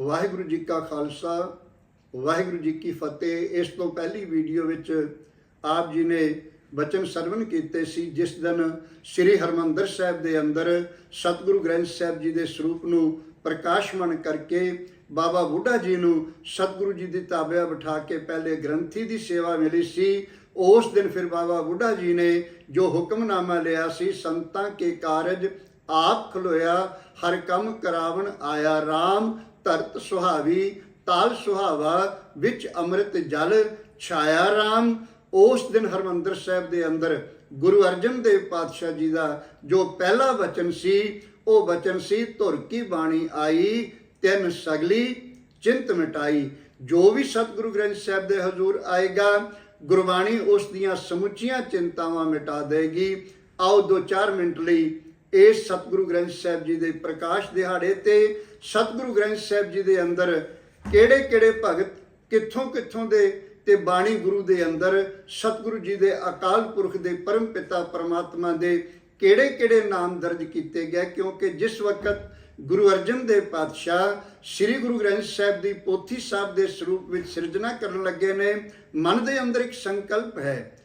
ਵਾਹਿਗੁਰੂ ਜੀ ਕਾ ਖਾਲਸਾ, ਵਾਹਿਗੁਰੂ ਜੀ ਕੀ ਫਤਿਹ। ਇਸ ਤੋਂ ਪਹਿਲੀ ਵੀਡੀਓ ਵਿੱਚ ਆਪ ਜੀ ਨੇ ਬਚਨ ਸਰਵਨ ਕੀਤੇ ਸੀ, ਜਿਸ ਦਿਨ ਸ੍ਰੀ ਹਰਮੰਦਰ ਸਾਹਿਬ ਦੇ ਅੰਦਰ ਸਤਿਗੁਰੂ ਗ੍ਰੰਥ ਸਾਹਿਬ ਜੀ ਦੇ ਸਰੂਪ ਨੂੰ ਪ੍ਰਕਾਸ਼ਮਨ ਕਰਕੇ ਬਾਬਾ ਬੁੱਢਾ ਜੀ ਨੂੰ ਸਤਿਗੁਰੂ ਜੀ ਦੀ ਤਾਬਿਆ ਬਿਠਾ ਕੇ ਪਹਿਲੇ ਗ੍ਰੰਥੀ ਦੀ ਸੇਵਾ ਮਿਲੀ ਸੀ। ਉਸ ਦਿਨ ਫਿਰ ਬਾਬਾ ਬੁੱਢਾ ਜੀ ਨੇ ਜੋ ਹੁਕਮਨਾਮਾ ਲਿਆ ਸੀ, ਸੰਤਾਂ ਕੇ ਕਾਰਜ ਆਪ ਖਲੋਇਆ, ਹਰ ਕੰਮ ਕਰਾਵਣ ਆਇਆ RAM ਧਰਤ ਸੁਹਾਵੀ, ਤਾਲ ਸੁਹਾਵਾ, ਵਿੱਚ ਅੰਮ੍ਰਿਤ ਜਲ, ਛਾਇਆ RAM ਉਸ ਦਿਨ ਹਰਮੰਦਰ ਸਾਹਿਬ ਦੇ ਅੰਦਰ ਗੁਰੂ ਅਰਜਨ ਦੇਵ ਪਾਤਸ਼ਾਹ ਜੀ ਦਾ ਜੋ ਪਹਿਲਾ ਵਚਨ ਸੀ, ਉਹ ਵਚਨ ਸੀ, ਧੁਰ ਕੀ ਬਾਣੀ ਆਈ, ਤਿੰਨ ਸਗਲੀ ਚਿੰਤ ਮਿਟਾਈ। ਜੋ ਵੀ ਸਤਿਗੁਰੂ ਗ੍ਰੰਥ ਸਾਹਿਬ ਦੇ ਹਜ਼ੂਰ ਆਏਗਾ, ਗੁਰਬਾਣੀ ਉਸ ਦੀਆਂ ਸਮੁੱਚੀਆਂ ਚਿੰਤਾਵਾਂ ਮਿਟਾ ਦੇਗੀ। ਆਓ 2-4 ਮਿੰਟ ਲਈ ਇਸ ਸਤਿਗੁਰੂ ਗ੍ਰੰਥ ਸਾਹਿਬ ਜੀ ਦੇ ਪ੍ਰਕਾਸ਼ ਦਿਹਾੜੇ ਤੇ ਸਤਿਗੁਰੂ ਗ੍ਰੰਥ ਸਾਹਿਬ ਜੀ ਦੇ ਅੰਦਰ ਕਿਹੜੇ ਕਿਹੜੇ ਭਗਤ ਕਿੱਥੋਂ ਕਿੱਥੋਂ ਦੇ ਤੇ ਬਾਣੀ ਗੁਰੂ ਦੇ ਅੰਦਰ ਸਤਿਗੁਰੂ ਜੀ ਦੇ ਅਕਾਲ ਪੁਰਖ ਦੇ ਪਰਮ ਪਿਤਾ ਪਰਮਾਤਮਾ ਦੇ ਕਿਹੜੇ ਕਿਹੜੇ ਨਾਮ ਦਰਜ ਕੀਤੇ ਗਏ? ਕਿਉਂਕਿ ਜਿਸ ਵਕਤ ਗੁਰੂ ਅਰਜਨ ਦੇਵ ਪਾਤਸ਼ਾਹ ਸ੍ਰੀ ਗੁਰੂ ਗ੍ਰੰਥ ਸਾਹਿਬ ਦੀ ਪੋਥੀ ਸਾਹਿਬ ਦੇ ਸਰੂਪ ਵਿੱਚ ਸਿਰਜਣਾ ਕਰਨ ਲੱਗੇ ਨੇ, ਮਨ ਦੇ ਅੰਦਰ ਇੱਕ ਸੰਕਲਪ ਹੈ।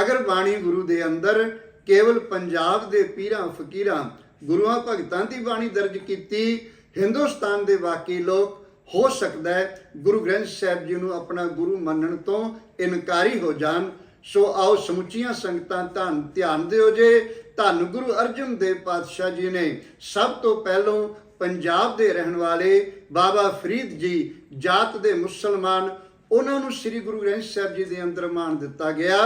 ਅਗਰ ਬਾਣੀ ਗੁਰੂ ਦੇ ਅੰਦਰ ਕੇਵਲ ਪੰਜਾਬ ਦੇ ਪੀਰਾਂ, ਫਕੀਰਾਂ, ਗੁਰੂਆਂ, ਭਗਤਾਂ ਦੀ ਬਾਣੀ ਦਰਜ ਕੀਤੀ। ਹਿੰਦੁਸਤਾਨ ਦੇ ਬਾਕੀ ਲੋਕ, ਹੋ ਸਕਦਾ ਹੈ ਗੁਰੂ ਗ੍ਰੰਥ ਸਾਹਿਬ ਜੀ ਨੂੰ ਆਪਣਾ ਗੁਰੂ ਮੰਨਣ ਤੋਂ ਇਨਕਾਰੀ ਹੋ ਜਾਣ। ਸੋ ਆਓ ਸਮੁੱਚੀਆਂ ਸੰਗਤਾਂ ਧੰਨ ਧਿਆਨ ਦਿਓ ਜੇ। ਧੰਨ ਗੁਰੂ ਅਰਜਨ ਦੇਵ ਪਾਤਸ਼ਾਹ ਜੀ ਨੇ ਸਭ ਤੋਂ ਪਹਿਲੋਂ ਪੰਜਾਬ ਦੇ ਰਹਿਣ ਵਾਲੇ ਬਾਬਾ ਫਰੀਦ ਜੀ, ਜਾਤ ਦੇ ਮੁਸਲਮਾਨ, ਉਹਨਾਂ ਨੂੰ ਸ੍ਰੀ ਗੁਰੂ ਗ੍ਰੰਥ ਸਾਹਿਬ ਜੀ ਦੇ ਅੰਦਰ ਮਾਨ ਦਿੱਤਾ ਗਿਆ।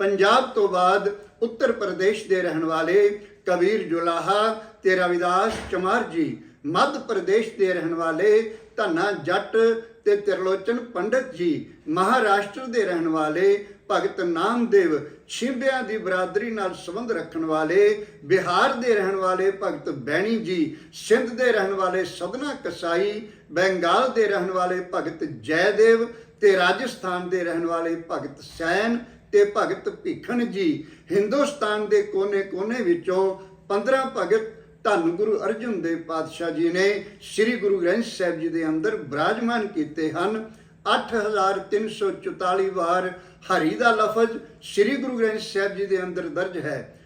ਪੰਜਾਬ ਤੋਂ ਬਾਅਦ ਉੱਤਰ ਪ੍ਰਦੇਸ਼ ਦੇ ਰਹਿਣ ਵਾਲੇ ਕਬੀਰ ਜੁਲਾਹਾ ਤੇ ਰਵਿਦਾਸ ਚਮਾਰ ਜੀ, ਮੱਧ ਪ੍ਰਦੇਸ਼ ਦੇ ਰਹਿਣ ਵਾਲੇ ਧੰਨਾ ਜੱਟ ਤੇ ਤਿਰਲੋਚਨ ਪੰਡਤ ਜੀ, ਮਹਾਰਾਸ਼ਟਰ ਦੇ ਰਹਿਣ ਵਾਲੇ ਭਗਤ ਨਾਮਦੇਵ, ਛਿੰਬਿਆਂ ਦੀ ਬਰਾਦਰੀ ਨਾਲ ਸੰਬੰਧ ਰੱਖਣ ਵਾਲੇ ਬਿਹਾਰ ਦੇ ਰਹਿਣ ਵਾਲੇ ਭਗਤ ਬੈਣੀ ਜੀ, ਸਿੰਧ ਦੇ ਰਹਿਣ ਵਾਲੇ ਸਦਨਾ ਕਸਾਈ, ਬੰਗਾਲ ਦੇ ਰਹਿਣ ਵਾਲੇ ਭਗਤ ਜੈਦੇਵ ਤੇ ਰਾਜਸਥਾਨ ਦੇ ਰਹਿਣ ਵਾਲੇ ਭਗਤ ਸੈਨ ਤੇ ਭਗਤ ਭੀਖਣ ਜੀ। ਹਿੰਦੁਸਤਾਨ ਦੇ ਕੋਨੇ-ਕੋਨੇ ਵਿੱਚੋਂ 15 ਭਗਤ ਧੰਨ ਗੁਰੂ ਅਰਜਨ ਦੇਵ ਪਾਤਸ਼ਾਹ ਜੀ ਨੇ ਸ੍ਰੀ ਗੁਰੂ ਗ੍ਰੰਥ ਸਾਹਿਬ ਜੀ ਦੇ ਅੰਦਰ ਬਰਾਜਮਾਨ ਕੀਤੇ ਹਨ। 8344 ਵਾਰ ਹਰੀ ਦਾ ਲਫ਼ਜ਼ ਸ੍ਰੀ ਗੁਰੂ ਗ੍ਰੰਥ ਸਾਹਿਬ ਜੀ ਦੇ ਅੰਦਰ ਦਰਜ ਹੈ।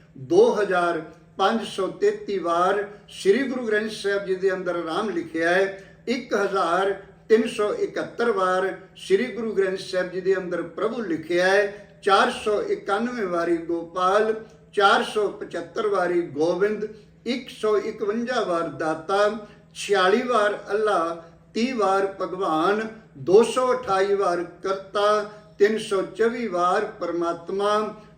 2533 ਵਾਰ ਸ੍ਰੀ ਗੁਰੂ ਗ੍ਰੰਥ ਸਾਹਿਬ ਜੀ ਦੇ ਅੰਦਰ ਰਾਮ ਲਿਖਿਆ ਹੈ। 1371 ਵਾਰ ਸ੍ਰੀ ਗੁਰੂ ਗ੍ਰੰਥ ਸਾਹਿਬ ਜੀ ਦੇ ਅੰਦਰ ਪ੍ਰਭੂ ਲਿਖਿਆ ਹੈ। 491 ਵਾਰੀ ਗੋਪਾਲ 475 ਵਾਰੀ ਗੋਬਿੰਦ 151 ਵਾਰ ਦਾਤਾ 46 ਵਾਰ ਅੱਲਾ 30 ਵਾਰ ਭਗਵਾਨ 228 ਵਾਰ ਕਰਤਾ 324 ਵਾਰ ਪਰਮਾਤਮਾ,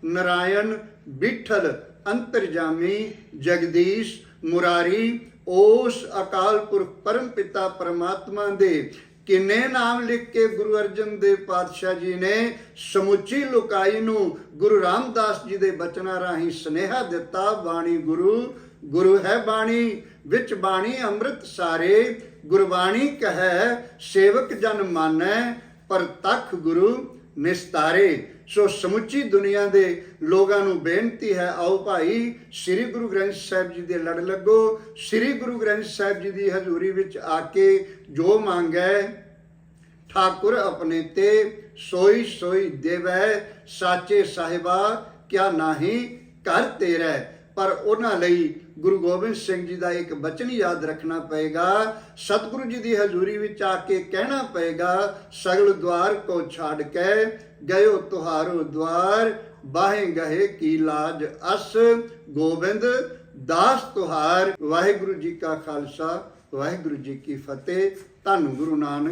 ਨਰਾਇਣ ਵਿਠਲ ਅੰਤਰਜਾਮੀ, ਜਗਦੀਸ਼, ਮੁਰਾਰੀ ਉਸ ਅਕਾਲ ਪੁਰਖ ਪਰਮ ਪਿਤਾ ਪਰਮਾਤਮਾ ਦੇ। ਕਿੰਨੇ ਨਾਮ ਲਿਖ ਕੇ ਗੁਰੂ ਅਰਜਨ ਦੇਵ ਪਾਤਸ਼ਾਹ ਜੀ ਨੇ ਸਮੁੱਚੀ ਲੋਕਾਈ ਨੂੰ ਗੁਰੂ ਰਾਮਦਾਸ ਜੀ ਦੇ ਬਚਨਾਂ ਰਾਹੀਂ ਸਨੇਹਾ ਦਿੱਤਾ, ਬਾਣੀ ਗੁਰੂ ਗੁਰੂ ਹੈ ਬਾਣੀ, ਵਿੱਚ ਬਾਣੀ ਅੰਮ੍ਰਿਤ ਸਾਰੇ, ਗੁਰਬਾਣੀ ਕਹੈ, ਸੇਵਕ ਜਨ ਮਾਨੈ, ਪਰ ਤਖ ਗੁਰੂ ਨਿਸਤਾਰੇ, ਸੋ ਸਮੁੱਚੀ ਦੁਨੀਆ ਦੇ ਲੋਕਾਂ ਨੂੰ ਬੇਨਤੀ ਹੈ, ਆਓ ਭਾਈ, ਸ੍ਰੀ ਗੁਰੂ ਗ੍ਰੰਥ ਸਾਹਿਬ ਜੀ ਦੇ ਲੜ ਲੱਗੋ। ਸ੍ਰੀ ਗੁਰੂ ਗ੍ਰੰਥ ਸਾਹਿਬ ਜੀ ਦੀ ਹਜ਼ੂਰੀ ਵਿੱਚ ਆ ਕੇ ਜੋ ਮੰਗੈ, ਠਾਕੁਰ ਆਪਣੇ ਤੇ, ਸੋਈ ਸੋਈ ਦੇਵੈ, ਸਾਚੇ ਸਾਹਿਬਾ, ਕਿਆ ਨਾਹੀ ਕਰ ਤੇਰਾ। ਪਰ ਉਹਨਾਂ ਲਈ ਗੁਰੂ ਗੋਬਿੰਦ ਸਿੰਘ ਜੀ ਦਾ ਇੱਕ ਬਚਨ ਯਾਦ ਰੱਖਣਾ ਪਏਗਾ। ਸਤਿਗੁਰੂ ਜੀ ਦੀ ਹਜ਼ੂਰੀ ਵਿੱਚ ਆ ਕੇ ਕਹਿਣਾ ਪਏਗਾ, ਸਗਲ ਦਵਾਰ ਕੋ ਛੱਡ ਕੇ ਗਇਓ ਤੁਹਾਰੋ ਦਵਾਰ ਬਾਹੇ ਗਹੇ ਕੀ ਲਾਜ ਅਸ। ਗੋਬਿੰਦ, ਦਾਸ ਤੁਹਾਰ, ਵਾਹਿਗੁਰੂ ਜੀ ਕਾ ਖਾਲਸਾ, ਵਾਹਿਗੁਰੂ ਜੀ ਕੀ ਫਤਿਹ। ਧੰਨ ਗੁਰੂ ਨਾਨਕ